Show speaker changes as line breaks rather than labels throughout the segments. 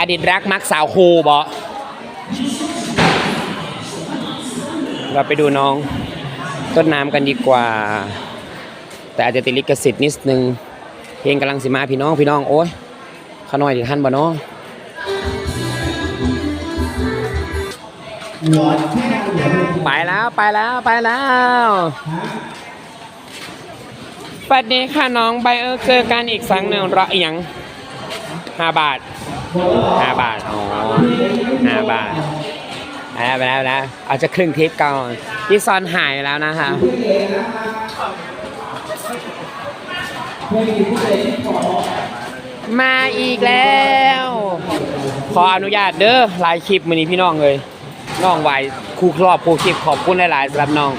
อดีตรักมักสาวครูบอเราไปดูน้องต้นน้ำกันดีกว่า แต่อาจจะติดลิขสิทธิ์นิดนึง เพลงกำลังสิมาพี่น้องพี่น้องโอ้ยขาน้อยที่ท่านบ่เนาะไปแล้วไปแล้วไปแล้วสวัสดีค่ะน้องไบเออร์เจอกันอีกครั้งหนึ่งราอียัง ห้าบาทห้าบาทอ๋อห้าบาทไปแล้วไปแล้วไปแล้วเอาจะครึ่งทริปก่อนพี่ซอนหายแล้วนะคะมาอีกแล้ว ขออนุญาตเด้อหลายคลิปมือนี้พี่น้องเลยน้องไหวครูครอบครูคลิปขอบคุณหลายๆสำหรับน้อง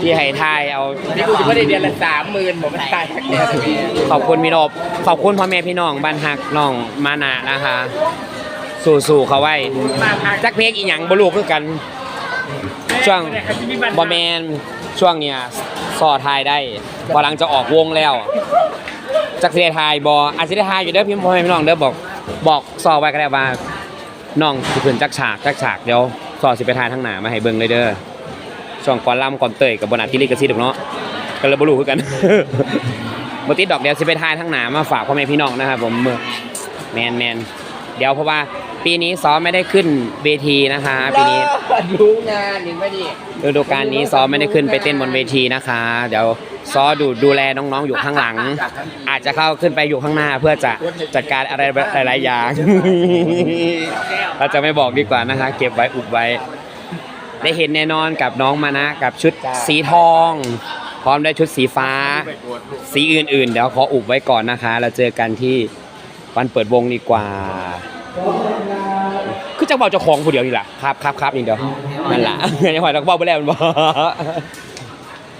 ที่ให้ทายเอา
นี่กูจะไม่ได้เดือนละสามหมื่นผมไม่ได้ทักเนเลย
ขอบคุณพี่นบขอบคุณพ่อแม่พี่น้องบ้านฮักน้องมานะนะคะ สู่ๆเขาไว้
มาพัก
จักเพลงอีหยังบ่รู้คือกัน ช่วงบอแมนช่วงเนี้ยสอทายได้พอหลังจะออกวงแล้ว จักสิได้ทายบออาจสิได้ทายอยู่เด้อพี่พ่อแม่พี่น้องเด้อบอก บอกสอไว้ก็ได้ว่าน้องสิขึ้นจักฉากจักฉากเดี๋ยวสอสิไปทายทั้งหนามาให้เบิ่งเลยเด้อ ช่วงก่อนล่ำก่อนเตยกับบนาทีลิกสิทธิ์ดอกเนาะก็เลยบ่รู้คือกันบ่ติดดอกเดียวสิไปทายทั้งหน้ามาฝากพ่อแม่พี่น้องนะครับผมแมนแมนเดี๋ยวเพราะว่าปีนี้ซ้อมไม่ได้ขึ้นเวทีนะคะ ปีนี้
รู้งานนี่ไม่ดี
ฤดูกาลนี้ซ้อมไม่ได้ขึ้นไปเต้นบนเวทีนะคะ เดี๋ยวซ้อดูดูแลน้องๆอยู่ข้างหลัง อาจจะเข้าขึ้นไปอยู่ข้างหน้าเพื่อจะจัดการอะไรหลายๆอย่างเราจะไม่บอกดีกว่านะคะ เก็บไว้อุบไว้ ได้เห็นแน่นอนกับน้องมานะกับชุดสีทอง พร้อมด้วยชุดสีฟ้า สีอื่นๆ เดี๋ยวขออุบไว้ก่อนนะคะ เราเจอกันที่วันเปิดวงดีกว่า คือจะบอกเจ้าของผู้เดียวนี่แหละครับครับครับอย่างเดียวนั่นแหละยังหอยต้องบอกไปแล้วมันบอก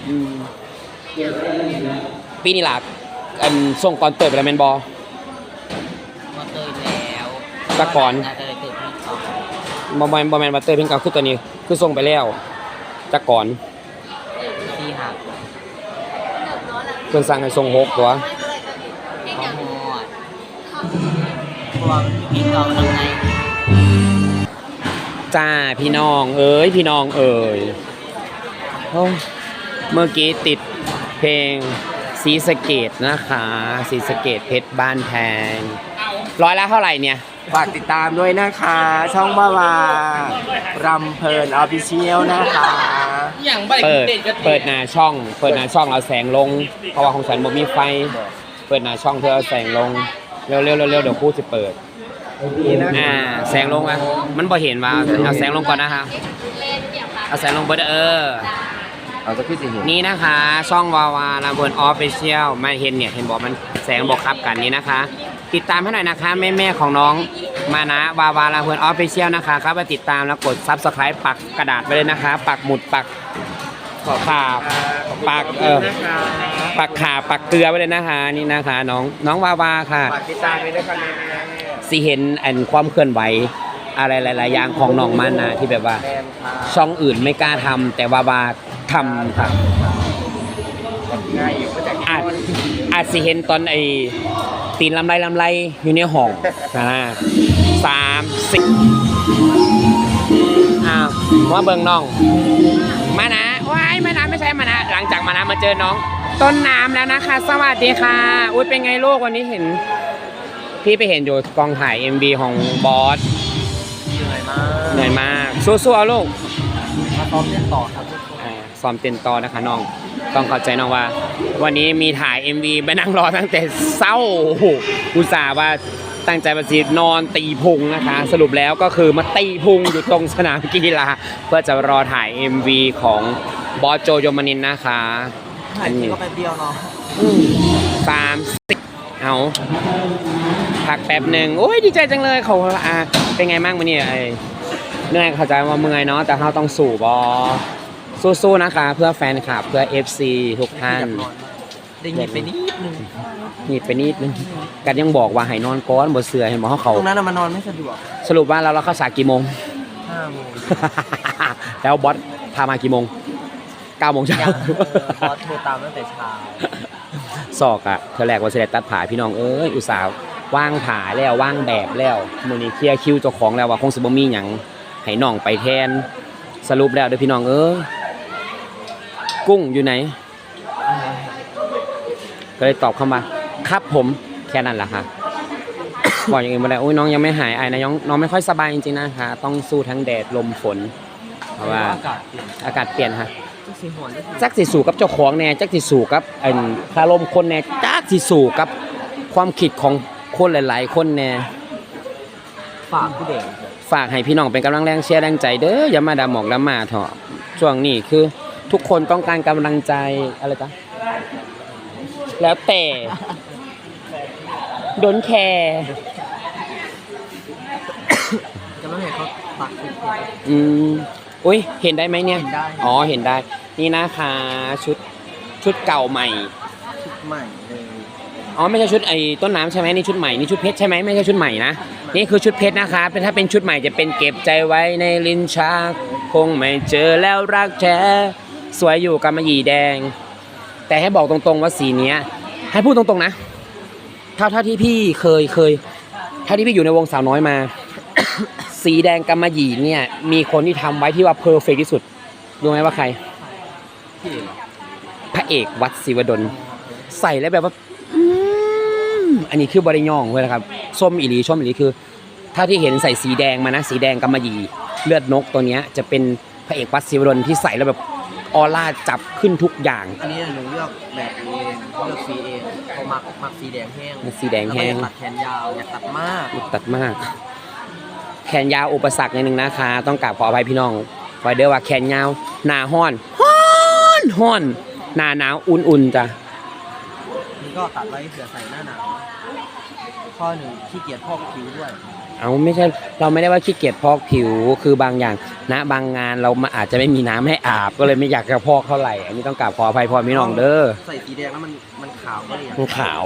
อืมปีนี้ล่ะอันส่งก่อนเติบไปแล้วแมนบอ
มาเตยแล้ว
ตะก่อน บอแมนบอแมนมาเติบเพิ่งเก่าคือตัวนี้คือส่งไปแล้วจากก่อน
ที่หัก
เพิ่นสั่งให้ส่งหกตัว
ข้าวหอดพวงพี่เก่าทางใน
จ้าพี่น้องเอ้ยพี่น้องเอ้ยโอ้ยเมื่อกี้ติดเพลงสีสะเกตนะคะสีสะเกตเพชรบ้านแพง ร้อยละเท่าไหร่เนี่ย
ฝากติดตามด้วยนะคะ ช่องบ้าวารำเพลินออฟฟิเชียลนะคะ อย่างใบ
เปิดเปิดหน้าช่อง เปิดหน้าช่องเอาแสงลง เพราะว่าของฉันบ่มีไฟ เปิดหน้าช่องเพื่อเอาแสงลง เร็วเร็วเร็วเร็วเดี๋ยวครู่จะเปิด
นี่นะ
อ่า แสงลงอะมันบ่เห็นว่าเอาแสงลงก่อนนะคะเอาแสงลงเบิดเออ
เอาจะขึ้นสิเห็น
นี่นะคะ ช่องวาวาลำเพลินออฟฟิเชียลไม่เห็นเนี่ย เห็นบอกมันแสงบอกครับกันนี้นะคะ ติดตามให้หน่อยนะคะแม่แม่ๆของน้องมานะวาวาลำเพลินออฟฟิเชียลนะคะครับไปติดตามแล้วกดซับสไคร b ์ปักกระดาษไปเลยนะคะ ปักหมุดปักขอข่าวปักเออ
นะคะ
ปักขาปักเกลือไว้เลยนะคะนี่นะคะ น้องน้องวาวาค่ะ
ฝากติดตามด้วยนะคะแม่
สิเห็นอันความเคลื่อนไหวอะไรหลาย ๆ อย่างของน้องมันนะที่แบบว่า
แมนค่ะ
ช่องอื่นไม่กล้าทำแต่วาวาทำค่ะ
ง่ายอยู่ก็จะ
อาจอาจสิเห็นตอนไอ้ ตีนลำไรลำไรอยู่ในห้องนะสามสิบอ้าวว่าเบิ่งน้อง มานะว้ายมานะไม่ใช่มานะ หลังจากมานะมาเจอน้อง ต้นน้ำแล้วนะคะ สวัสดีค่ะ อุ้ยเป็นไงลูกวันนี้เห็น พี่ไปเห็นอยู่กองถ่าย MV ของบอส
เหนื่อยมาก
เหนื่อยมากสู้ๆเอาลูก
มาซ้อมเล่นต่อครับทุกคน
อ่าซ้อมเต้นต่อนะคะน้อง ต้องเข้าใจน้องว่า วันนี้มีถ่าย MV ไปนั่งรอตั้งแต่เศร้าโอ้โหอุตส่าห์ว่าตั้งใจมาจีนอนตีพุงนะคะ สรุปแล้วก็คือมาตีพุงอยู่ตรงสนามกีฬาเพื่อจะรอถ่าย MV ของบอสโจโยมานินนะคะ
ถ่ายคลิปก็แป๊บเดียวเนาะ
สามสิบเอาพักแป๊บหนึ่งโอ้ยดีใจจังเลยเขาอ่าเป็นไงบ้างวันนี้ไอ้เหนื่อยเข้าใจว่าเมื่อยเนาะแต่เขาต้องสู่บอ สู้ๆนะคะ เพื่อแฟนคลับเพื่อ FC ทุกท่าน
ได้ยินไปนิดนึง
หนีบไปนิดนึงกันยังบอกว่าให้นอนก้อนบนเสือเห็นบอกเขาเขา
ตรงนั้นน่ะมันนอนไม่สะดวก
สรุปว่าเราเราเข้าฉากกี่โมง
ห้าโมง
แล้วบอสพามากี่โมงเก้าโมงเช้า
ยังบอสโทรตามตั้งแต่เช้า
ศอกอะเธอแรกว่าเสด็จตัดผ่าพี่น้องเอ้ยอุตส่าห์ว่างผาแล้วว่างแบบแล้วมื้อนี้เคลียร์คิวเจ้าของแล้วว่าคงสิบ่มีหยังให้น้องไปแทนสรุปแล้วเด้อพี่น้องเอ้ย กุ้งอยู่ไหน ก็เลยตอบเข้ามา ครับผมแค่นั้นแหละค่ะบอกอย่างอื่นมาแล้วโอ้ยน้องยังไม่หายไอนะน้องน้องไม่ค่อยสบายจริงๆนะคะ ต้องสู้ทั้งแดดลมฝน เพราะว่า
อากาศเปลี่ยน
อากาศเปลี่ยนค่ะ
ทุกสีหอนได้
จักสิสู่กับเจ้าของแน่จักสิสู่กับไอ้คารมคนแน่จักสิสู่กับความคิดของคนหลาย ๆ คนแน่
ฝากผู้เด็ก
ฝากให้พี่น้องเป็นกำลังแรงเชียร์แรงใจเด้ออย่ามาดาหมอกดามาเถอะช่วงนี้คือ ทุกคนต้องการกำลังใจอะไรจ๊ะแล้วแต่โดนแคร์
จะไม่ให้เขาตักสิบ
อืมอุ้ยเห็นได้ไหมเนี่ย
เห็นได้
อ๋อเห็นได้ นี่นะคะชุดชุดเก่าใหม่
ชุดใหม่เลย
อ๋อไม่ใช่ชุดไอ้ต้นน้ำใช่ไหมนี่ชุดใหม่นี่ชุดเพชรใช่ไหมไม่ใช่ชุดใหม่นะนี่คือชุดเพชรนะคะเป็นถ้าเป็นชุดใหม่จะเป็นเก็บใจไว้ในลิ้นชักคงไม่เจอแล้วรักแท้ สวยอยู่กำมะหยี่แดง แต่ให้บอกตรงๆว่าสีเนี้ย ให้พูดตรงๆนะเท่าเท่าที่พี่เคยเคยเท่าที่พี่อยู่ในวงสาวน้อยมา สีแดงกำมะหยี่เนี่ย มีคนที่ทำไว้ที่ว่าเพอร์เฟกที่สุดรู้ไหมว่าใคร
พระ
เอกวัดศิวดล ใส่แล้วแบบว่าอันนี้คือบริยองเลยนะครับส้มอีหลีส้มอีหลีคือ ถ้าที่เห็นใส่สีแดงมานะ สีแดงกำมะหยี่เลือดนกตัวเนี้ยจะเป็นพระเอกวัดศิวดลที่ใส่แล้วแบบ ออร่าจับขึ้นทุกอย่าง
อันนี้หนูเลือกแบบเองเลือกสีเองเพราะมักมักสีแดงแห้ง
สีแดงแห้ง
ล้วก็อยากตัดแขนยาวอยากตัดมาก
ตัดมาก แขนยาวอุปสรรคนิดนึงนะคะ ต้องกราบขออภัยพี่น้องไว้เด้อว่าแขนยาวหนาห้อนห้อนห้อนหนาหนาวอุ่นๆจ้ะ
นี่ก็ตัดไว้เผื่อใส่หน้าหนาวข้อหนึ่งขี้เกียจพอกผิวด้วย
เอาไม่ใช่เราไม่ได้ว่าขี้เกียจพอกผิวคือบางอย่างนะบางงานเรามาอาจจะไม่มีน้ำให้อาบก็เลยไม่อยากจะพอกเท่าไหร่ อันนี้ต้องกราบขออภัยพ่อพี่น้องเด้อ
ใส่สีแดงแล้วมันมันขาวก็เลยอยาก
มันขาว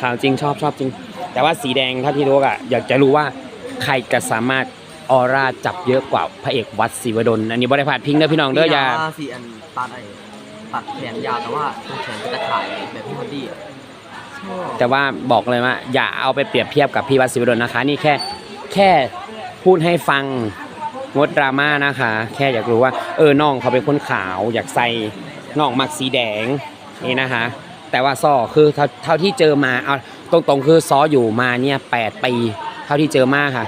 ขาวจริงชอบชอบจริง แต่ว่าสีแดงเท่าที่รู้อะอยากจะรู้ว่าใครจะสามารถออร่าจับเยอะกว่าพระเอกวัดศิวดลอันนี้บริพาดพิงค์เด้อพี่น้องเด้ออย่า
มีสีอันตัดไอ้ตัดแขนยาวแต่ว่าตรงแขนจะถ่ายแบบพี่ฮอดดี้อะชอบ
แต่ว่าบอกเลยว่าอย่าเอาไปเปรียบเทียบกับพี่วัดศิวดลนะคะ นี่แค่แค่พูดให้ฟังงดดราม่านะคะ แค่อยากรู้ว่า เออน้องเขาเป็นคนขาว อยากใส่น้องมักสีแดงนี่นะคะ แต่ว่าซ้อคือเท่าเท่าที่เจอมาเอาตรงๆคือซ้ออยู่มาเนี่ยแปดปีเท่าที่เจอมาค่ะ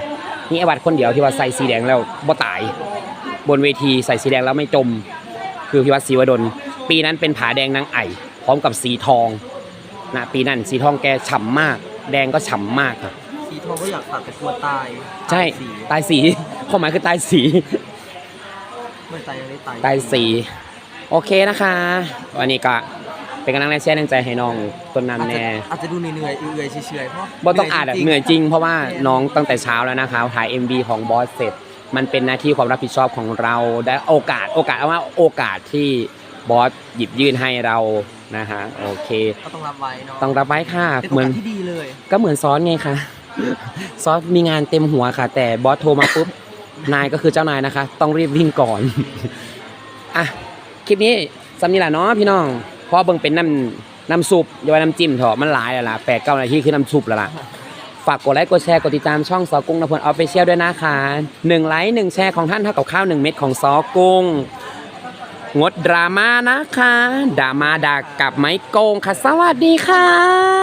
นี่ไอวัดคนเดียวที่ว่าใส่สีแดงแล้วบ่ตาย บนเวทีใส่สีแดงแล้วไม่จม คือพี่วัดศรีวดลปีนั้นเป็นผาแดงนางไอ่พร้อมกับสีทอง นะปีนั้นสีทองแกฉ่ำมาก แดงก็ฉ่ำมากครับ
สีทองก็อยากตัดแต่กลัวตาย
ใช่
สี
ตายสีความหมายคือตายสี
ไม่ตายยังได้ตาย
ตายสีโอเคนะคะ วันนี้ก็เป็นกำลังแรงเชียร์แรงใจให้น้องต้น
อาจ
น้ำ
จะ
แน่
อาจจะดูเหนื่อยๆเอื่อยๆเฉยๆเพราะ
บ่ต้องอ่านอะเหนื่อยจริงเพราะว่าน้องตั้งแต่เช้าแล้วนะคะถ่าย MV ของบอสเสร็จ มันเป็นหน้าที่ความรับผิดชอบของเราได้โอกาสโอกาสเอาว่าโอกาสที่บอสหยิบยื่นให้เรา นะฮะโอเค
ก็ต้องรับไว้เนาะ
ต้องรับไว้ค่ะ
เป็น
เห
โอ
มือน
กาสที่ดีเลย
ก็เหมือนซอสไงคะซอสมีงานเต็มหัวค่ะ แต่บอสโทรมาปุ๊บ นายก็คือเจ้านายนะคะ ต้องรีบวิ่งก่อน อะ คลิปนี้สำนีละเนาะพี่น้องเพราะเบิ่งเป็นน้ำน้ำซุปอย่าว่าน้ำจิ้มเถอะมันหลายแล้วล่ะแปดเก้านาทีคือน้ำซุปแล้วล่ะ ฝากกดไลค์กดแชร์กดติดตามช่องซอกุ้งนพลออฟฟิเชียลด้วยนะคะหนึ่งไลค์หนึ่งแชร์ของท่านเท่ากับข้าวหนึ่งเม็ดของซอกุ้ง งดดราม่านะคะดราม่าด่ากับไม้โกงค่ะ สวัสดีค่ะ